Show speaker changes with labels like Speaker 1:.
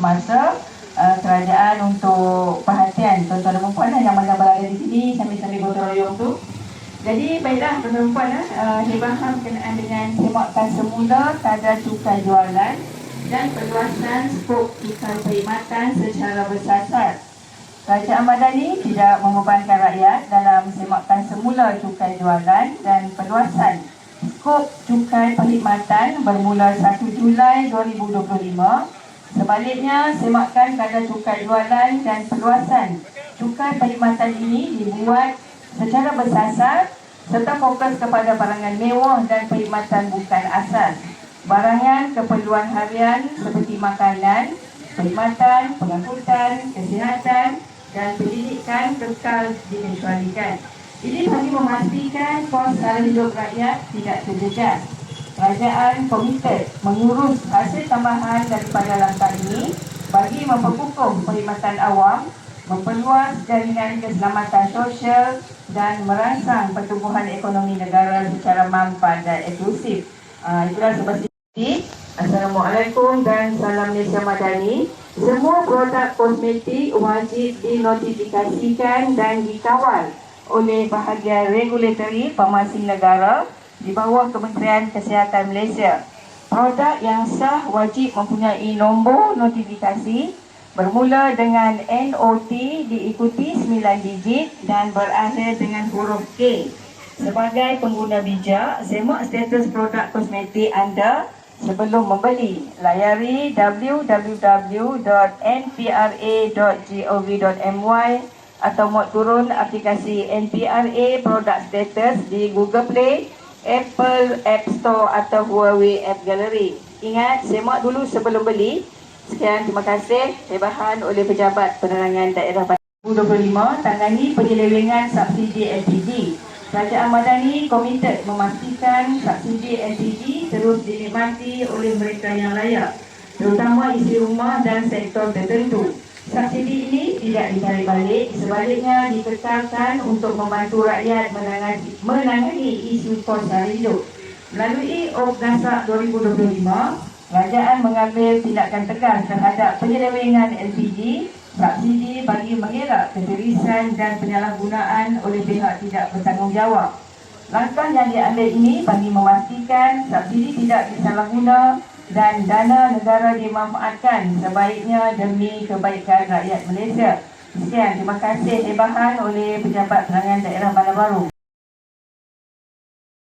Speaker 1: masa uh, kerajaan untuk perhatian tuan-tuan dan puan yang mana berada di sini sambil-sambil gotong royong tu. Jadi baiklah tuan-tuan dan puan uh, hebahan berkenaan dengan semakan semula kadar cukai jualan dan perluasan skop cukai perkhidmatan secara bersasar. Kerajaan Madani tidak membebankan rakyat dalam semakan semula cukai jualan dan perluasan skop cukai perkhidmatan bermula 1 Julai 2025 Sebaliknya, semakkan kadar cukai jualan dan perluasan cukai perkhidmatan ini dibuat secara bersasar serta fokus kepada barangan mewah dan perkhidmatan bukan asas. Barangan keperluan harian seperti makanan, perkhidmatan, pengangkutan, kesihatan dan pendidikan kekal dikecualikan. Ini bagi memastikan kos sara hidup rakyat tidak terjejas kerajaan komited mengurus hasil tambahan daripada langkah ini bagi memperkukuh perkhidmatan awam, memperluas jaringan keselamatan sosial dan merangsang pertumbuhan ekonomi negara secara mampan dan inklusif. Uh, itulah sebab. Assalamualaikum dan salam Malaysia Madani. Semua produk kosmetik wajib dinotifikasikan dan dikawal oleh bahagian regulatory pemasing negara di bawah Kementerian Kesihatan Malaysia. Produk yang sah wajib mempunyai nombor notifikasi bermula dengan NOT diikuti 9 digit dan berakhir dengan huruf K. Sebagai pengguna bijak, semak status produk kosmetik anda sebelum membeli. Layari www.npra.gov.my atau mod turun aplikasi NPRA Product Status di Google Play Apple App Store atau Huawei App Gallery. Ingat, semak dulu sebelum beli. Sekian, terima kasih. Hebahan oleh Pejabat Penerangan Daerah 2025 tangani penyelewengan subsidi LPG. Kerajaan Madani komited memastikan subsidi LPG terus dinikmati oleh mereka yang layak, terutama isi rumah dan sektor tertentu. Subsidi ini tidak ditarik balik, sebaliknya dikekalkan untuk membantu rakyat menangani, menangani isu kos hidup. Melalui OP Gasak 2025, kerajaan mengambil tindakan tegas terhadap penyelewengan LPG, subsidi bagi mengelak keterisan dan penyalahgunaan oleh pihak tidak bertanggungjawab. Langkah yang diambil ini bagi memastikan subsidi tidak disalahguna dan dana negara dimanfaatkan sebaiknya demi kebaikan rakyat Malaysia. Sekian, terima kasih hebahan oleh Pejabat Perangan Daerah Bandar Baru.